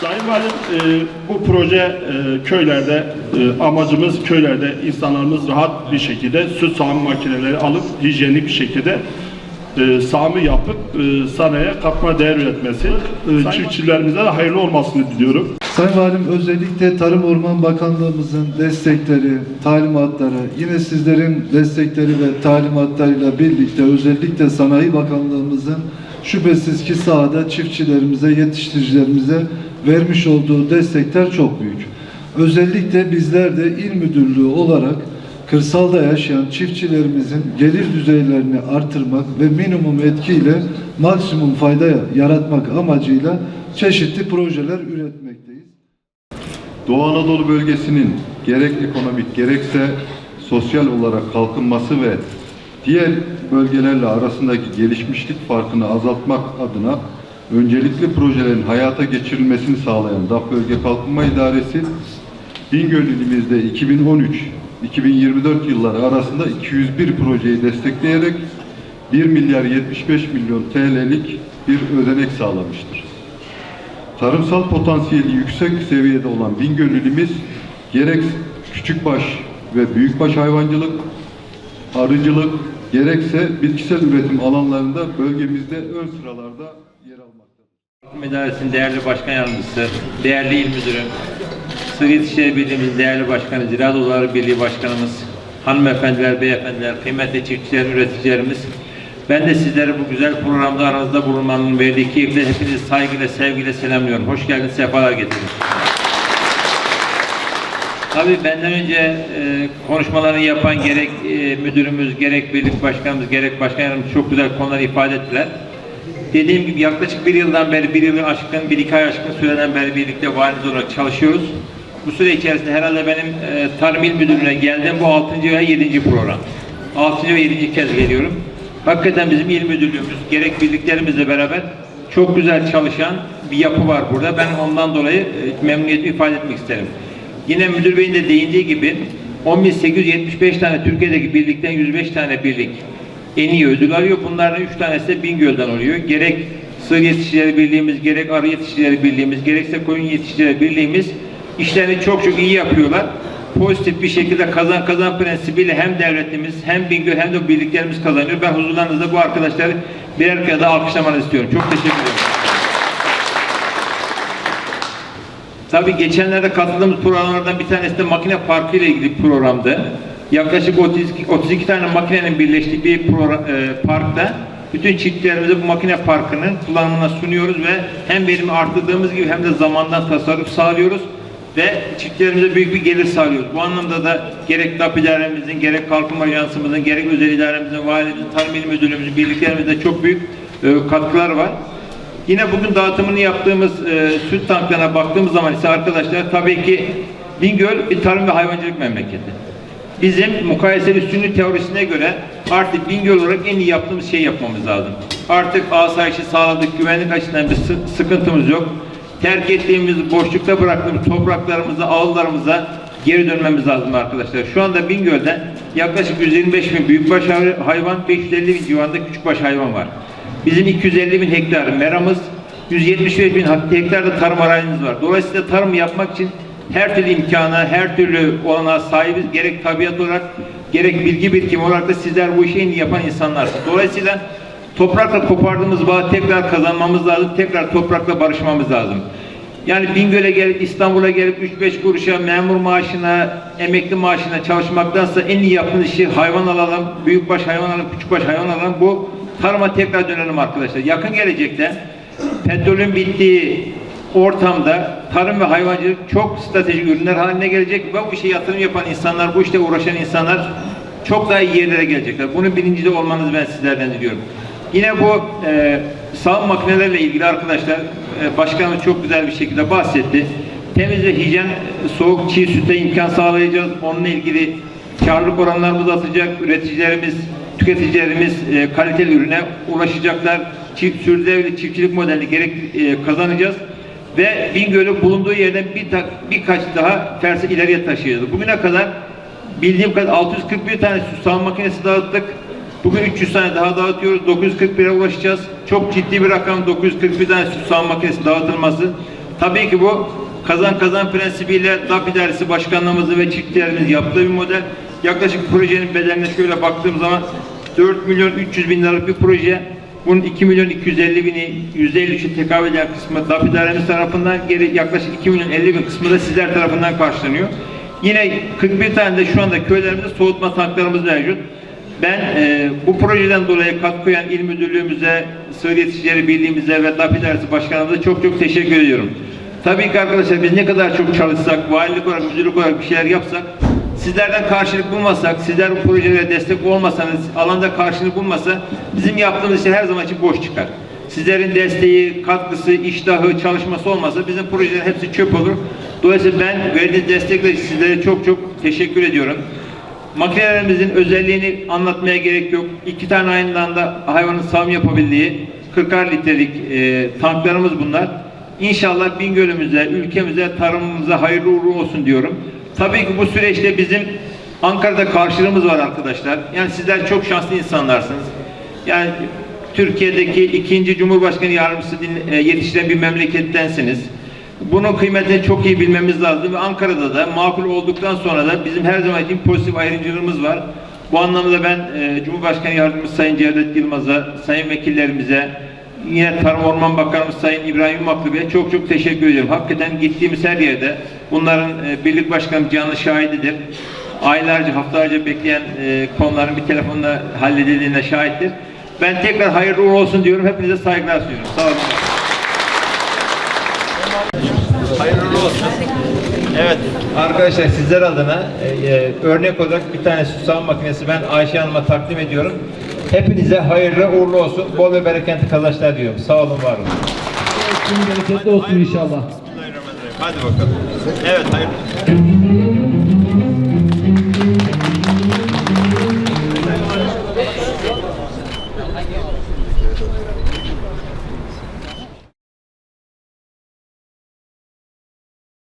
Sayın Valim, e, bu proje e, köylerde, e, amacımız köylerde insanlarımız rahat bir şekilde süt sağım makineleri alıp hijyenik bir şekilde e, sağımı yapıp e, sanayiye katma değer üretmesi. E, çiftçilerimize de hayırlı olmasını diliyorum. Sayın Valim özellikle Tarım Orman Bakanlığımızın destekleri, talimatları, yine sizlerin destekleri ve talimatlarıyla birlikte özellikle Sanayi Bakanlığımızın şüphesiz ki sahada çiftçilerimize, yetiştiricilerimize vermiş olduğu destekler çok büyük. Özellikle bizler de il müdürlüğü olarak kırsalda yaşayan çiftçilerimizin gelir düzeylerini artırmak ve minimum etkiyle maksimum fayda yaratmak amacıyla çeşitli projeler üretmekteyiz. Doğu Anadolu bölgesinin gerek ekonomik gerekse sosyal olarak kalkınması ve diğer bölgelerle arasındaki gelişmişlik farkını azaltmak adına öncelikli projelerin hayata geçirilmesini sağlayan DAP Bölge Kalkınma İdaresi Bingöl ilimizde 2013-2024 yılları arasında 201 projeyi destekleyerek 1 milyar 75 milyon TL'lik bir ödenek sağlamıştır. Tarımsal potansiyeli yüksek seviyede olan Bingöl ilimiz gerek küçükbaş ve büyükbaş hayvancılık, arıcılık, gerekse bitkisel üretim alanlarında bölgemizde ön sıralarda yer almaktadır. Tarım İdaresi'nin değerli başkan yardımcısı, değerli il müdürü, Sığır Yetişleri Birliği'mizin değerli başkanı, Ziraat Odaları Birliği Başkanımız, hanımefendiler, beyefendiler, kıymetli çiftçiler, üreticilerimiz, ben de sizleri bu güzel programda aranızda bulunmanın verdiği keyifle hepinizi saygıyla, sevgiyle selamlıyorum. Hoş geldiniz, sefalar getirdiniz. Tabii benden önce e, konuşmalarını yapan gerek e, müdürümüz, gerek birlik başkanımız, gerek başkan yardımcımız çok güzel konuları ifade ettiler. Dediğim gibi yaklaşık bir yıldan beri, bir yılın aşkın, bir iki ay aşkın süreden beri birlikte valimiz olarak çalışıyoruz. Bu süre içerisinde herhalde benim e, Tarım İl Müdürlüğü'ne geldim. Bu 6. ve 7. program. 6. ve 7. kez geliyorum. Hakikaten bizim il müdürlüğümüz, gerek birliklerimizle beraber çok güzel çalışan bir yapı var burada. Ben ondan dolayı e, memnuniyetimi ifade etmek isterim. Yine müdür beyin de değindiği gibi 10.875 tane Türkiye'deki birlikten 105 tane birlik en iyi ödül alıyor. Bunların 3 tanesi de Bingöl'den oluyor. Gerek Sığır Yetişicileri Birliğimiz, gerek Arı Yetişicileri Birliğimiz, gerekse Koyun Yetişicileri Birliğimiz işlerini çok çok iyi yapıyorlar. Pozitif bir şekilde kazan kazan prensibiyle hem devletimiz hem Bingöl hem de birliklerimiz kazanıyor. Ben huzurlarınızda bu arkadaşları birer kere daha alkışlamanızı istiyorum. Çok teşekkür ederim. Tabii geçenlerde katıldığımız programlardan bir tanesi de makine parkı ile ilgili programdı. Yaklaşık 32, 32 tane makinenin birleştiği bir program, e, parkta bütün çiftçilerimize bu makine parkının kullanımına sunuyoruz ve hem verimi arttırdığımız gibi hem de zamandan tasarruf sağlıyoruz ve çiftçilerimize büyük bir gelir sağlıyoruz. Bu anlamda da gerek DAP idaremizin, gerek Kalkınma Ajansımızın, gerek özel idaremizin, valimizin, Tarım İl Müdürlüğümüzün, birliklerimizde çok büyük e, katkılar var. Yine bugün dağıtımını yaptığımız e, süt tanklarına baktığımız zaman ise arkadaşlar tabii ki Bingöl bir tarım ve hayvancılık memleketi. Bizim mukayeseli üstünlük teorisine göre artık Bingöl olarak en iyi yaptığımız şey yapmamız lazım. Artık asayişi sağladık, güvenlik açısından bir sı- sıkıntımız yok. Terk ettiğimiz, boşlukta bıraktığımız topraklarımıza, ağıllarımıza geri dönmemiz lazım arkadaşlar. Şu anda Bingöl'de yaklaşık 125 bin büyükbaş hay- hayvan, 550 bin civarında küçükbaş hayvan var. Bizim 250 bin hektar meramız, 175 bin hektar da tarım arazimiz var. Dolayısıyla tarım yapmak için her türlü imkana, her türlü olanağa sahibiz. Gerek tabiat olarak, gerek bilgi birikimi olarak da sizler bu işi en iyi yapan insanlarsınız. Dolayısıyla toprakla kopardığımız bağı tekrar kazanmamız lazım, tekrar toprakla barışmamız lazım. Yani Bingöl'e gelip İstanbul'a gelip 3-5 kuruşa memur maaşına, emekli maaşına çalışmaktansa en iyi yaptığımız işi hayvan alalım, büyükbaş hayvan alalım, küçükbaş hayvan alalım. Bu tarıma tekrar dönelim arkadaşlar. Yakın gelecekte petrolün bittiği ortamda tarım ve hayvancılık çok stratejik ürünler haline gelecek ve bu işe yatırım yapan insanlar, bu işte uğraşan insanlar çok daha iyi yerlere gelecekler. Bunun bilincinde olmanızı ben sizlerden diliyorum. Yine bu e, sağım makinelerle ilgili arkadaşlar e, başkanımız çok güzel bir şekilde bahsetti. Temiz ve hijyen soğuk çiğ süte imkan sağlayacağız. Onunla ilgili karlılık oranlarımız artacak. Üreticilerimiz, tüketicilerimiz e, kaliteli ürüne ulaşacaklar. Çift, sürdürülebilir çiftçilik modelini gerek e, kazanacağız ve Bingöl'ün bulunduğu yerden bir ta- birkaç daha fersi ileriye taşıyacağız. Bugüne kadar bildiğim kadar 641 tane süt sağım makinesi dağıttık. Bugün 300 tane daha dağıtıyoruz. 941'e ulaşacağız. Çok ciddi bir rakam 941 tane süt sağım makinesi dağıtılması. Tabii ki bu kazan kazan prensibiyle DAP İdaresi Başkanlığımızı ve çiftçilerimiz yaptığı bir model. Yaklaşık projenin bedeline şöyle baktığım zaman 4 milyon 300 bin liralık bir proje. Bunun 2 milyon 250 bini %53'ü tekabül eden kısmı DAP İdaremiz tarafından, geri yaklaşık 2 milyon 50 bin kısmı da sizler tarafından karşılanıyor. Yine 41 tane de şu anda köylerimizde soğutma tanklarımız mevcut. Ben e, bu projeden dolayı katkı koyan il müdürlüğümüze, Sığır Yetişicileri Birliğimize ve DAP İdaresi Başkanımıza çok çok teşekkür ediyorum. Tabii ki arkadaşlar biz ne kadar çok çalışsak, valilik olarak, müdürlük olarak bir şeyler yapsak, sizlerden karşılık bulmasak, sizler bu projelere destek olmasanız, alanda karşılık bulmasa bizim yaptığımız şey her zaman için boş çıkar. Sizlerin desteği, katkısı, iştahı, çalışması olmasa bizim projelerin hepsi çöp olur. Dolayısıyla ben verdiğiniz destekle sizlere çok çok teşekkür ediyorum. Makinelerimizin özelliğini anlatmaya gerek yok. İki tane aynı anda hayvanın sağım yapabildiği 40'ar litrelik e, tanklarımız bunlar. İnşallah Bingöl'ümüze, ülkemize, tarımımıza hayırlı uğurlu olsun diyorum. Tabii ki bu süreçte bizim Ankara'da karşılığımız var arkadaşlar. Yani sizler çok şanslı insanlarsınız. Yani Türkiye'deki ikinci Cumhurbaşkanı yardımcısı e, yetiştiren bir memlekettensiniz. Bunun kıymetini çok iyi bilmemiz lazım ve Ankara'da da makul olduktan sonra da bizim her zaman için pozitif ayrımcılığımız var. Bu anlamda ben e, Cumhurbaşkanı Yardımcısı Sayın Cevdet Yılmaz'a, sayın vekillerimize, yine Tarım Orman Bakanımız Sayın İbrahim Yumaklı Bey'e çok çok teşekkür ediyorum. Hakikaten gittiğimiz her yerde bunların e, birlik başkanım canlı şahididir. Aylarca, haftalarca bekleyen e, konuların bir telefonla halledildiğine şahittir. Ben tekrar hayırlı uğurlu olsun diyorum. Hepinize saygılar sunuyorum. Sağ olun. Hayırlı olsun. Evet arkadaşlar sizler adına e, e, örnek olarak bir tane susam makinesi ben Ayşe Hanım'a takdim ediyorum. Hepinize hayırlı uğurlu olsun. Bol ve bereketli kazançlar diliyorum. Sağ olun var olun. Bereketli olsun inşallah. Hadi bakalım. Evet hayırlı